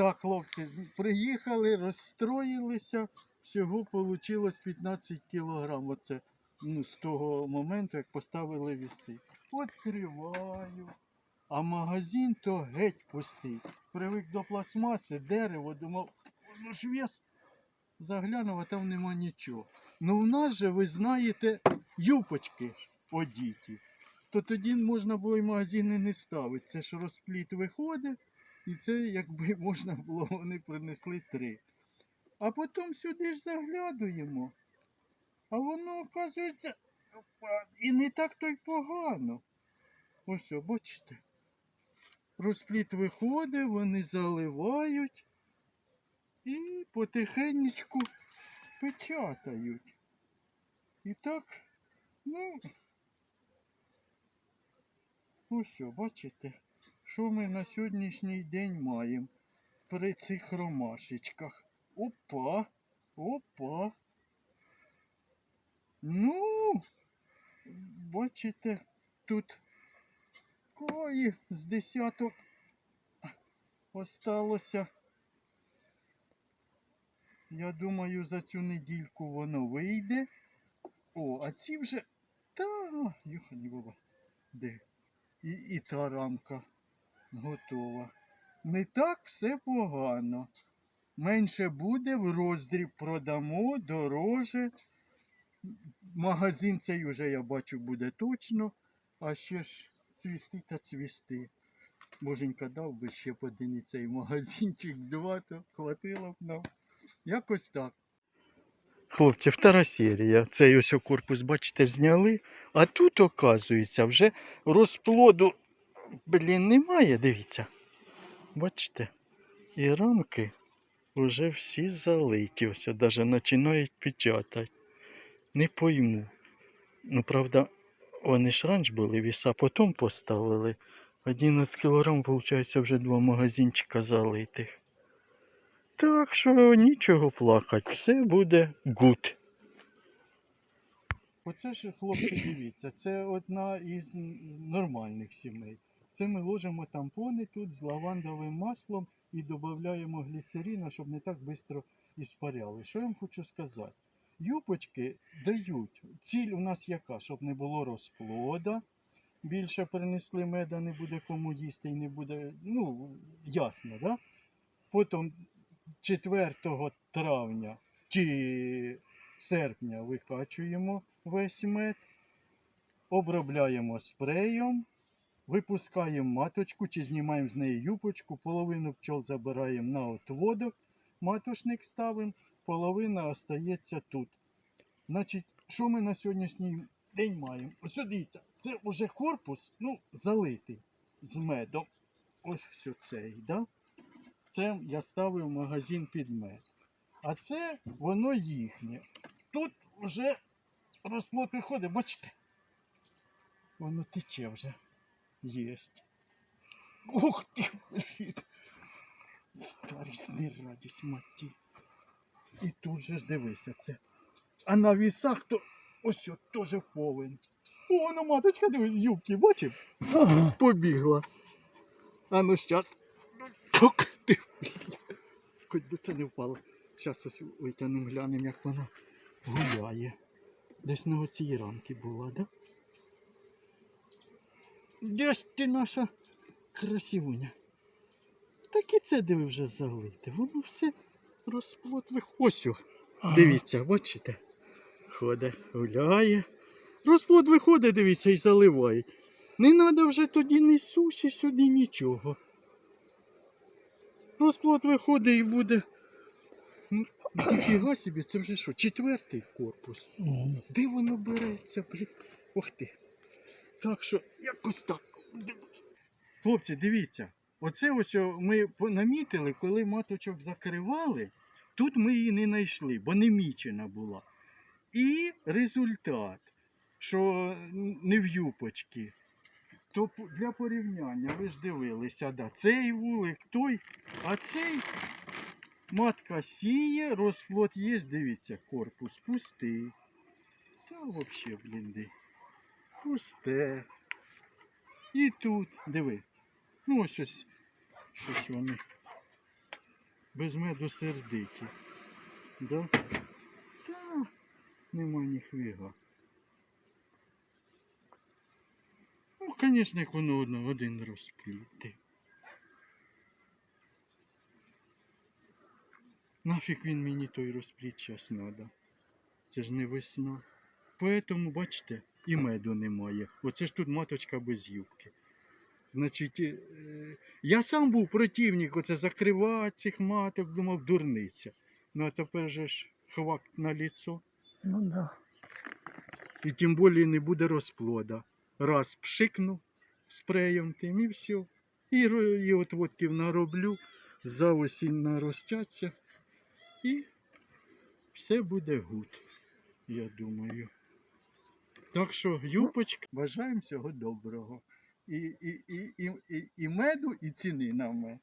так, хлопці, приїхали, розстроїлися. Всього вийшло 15 кілограм. Оце ну, з того моменту, як поставили віси. Відкриваю. А магазин то геть пустий. Привик до пластмаси, дерево, думав, ну ж вес. Заглянув, а там нема нічого. Ну в нас же, ви знаєте, юпочки одіті. То тоді можна було і магазини не ставити. Це ж розпліт виходить, і це якби можна було, вони принесли три. А потім сюди ж заглядуємо. А воно, оказується, і не так то й погано. Ось, бачите. Розпліт виходить, вони заливають і потихенечку печатають. І так, ну, ось, бачите, що ми на сьогоднішній день маємо при цих ромашечках. Опа, опа. Ну, бачите, тут кої з десяток осталося. Я думаю, за цю недільку воно вийде. О, а ці вже. Та, юхані баба. Де? І, і та рамка готова. Не так все погано. Менше буде, в роздріб продамо, дороже. Магазин цей уже я бачу буде точно, а ще ж цвісти та цвісти. Боженька дав би ще б один цей магазинчик, два, то хватило б нам. Якось так. Хлопці, втора серія. Цей ось корпус, бачите, зняли. А тут, оказується, вже розплоду, блін, немає, дивіться. Бачите? І рамки вже всі залиті. Ось навіть починають печатати. Не пойму. Ну, правда, вони ж раніше були віса, потім поставили. 11 кілограм, виходить, вже два магазинчика залитих. Так що нічого плакати, все буде гуд. Оце ж, хлопці, дивіться, це одна із нормальних сімей. Це ми ложимо тампони тут з лавандовим маслом і додаємо гліцерина, щоб не так швидко іспаряли. Що я вам хочу сказати? Юпочки дають. Ціль у нас яка? Щоб не було розплода. Більше принесли меда, не буде кому їсти і не буде. Ну, ясно, да? Потім 4 травня чи серпня викачуємо весь мед, обробляємо спреєм, випускаємо маточку чи знімаємо з неї юпочку, половину пчол забираємо на отводок, маточник ставимо, половина остається тут. Значить, що ми на сьогоднішній день маємо? Ось дивіться, це вже корпус ну, залитий з медом. Ось все цей, да? Це я ставив в магазин під мед. А це воно їхнє. Тут вже розплод виходить, бачите? Воно тече вже. Єсть. Ух ти, блін. Старість не радість маті. І тут же ж дивися це. А на вісах то ось от теж повен. О, воно маточка, диви, юбки, бачив? Побігла. А ну щас. Тук ти. Хоч би це не впало. Щас ось витягнемо, глянемо, як вона гуляє. Десь на оцій рамці була, да? Де ж ти наша красивуня? Так і це диви вже залите. Воно все розплод виходить. Ось, о, дивіться, бачите? Ходить, гуляє. Розплод виходить, дивіться, і заливають. Не треба вже тоді ні суші сюди, нічого. Розплод виходить і буде. М, Ніфіга собі, це вже що, четвертий корпус. Де воно береться, блін? Ох ти. Так що, якось так. Хлопці, дивіться. Оце ось ми намітили, коли маточок закривали, тут ми її не знайшли, бо не мічена була. І результат, що не в юпочки. То для порівняння, ви ж дивилися, да, цей вулик, той, а цей матка сіє, розплод є, дивіться, корпус пустий. Та взагалі, блін, де. Пусте. І тут, диви. Ну ось ось щось вони без меду сердиті. Да? Та, нема ніхвіга. Ну, звісно, як воно одно, один розпліти. Нафіг він мені той розпліт час надо. Це ж не весна. Поэтому, бачите, і меду немає. Оце ж тут маточка без юбки. Значить, е, я сам був противник, оце закривати цих маток, думав, дурниця. Ну а тепер же ж хвак на ліцо. Ну да. І тим більше не буде розплода. Раз пшикну спреєм тим і все. І, і отводків нароблю, за осінь наростяться. І все буде гуд, я думаю. Так що, юпочка, бажаємо всього доброго. І, і, і, і, і, меду, і ціни на мед.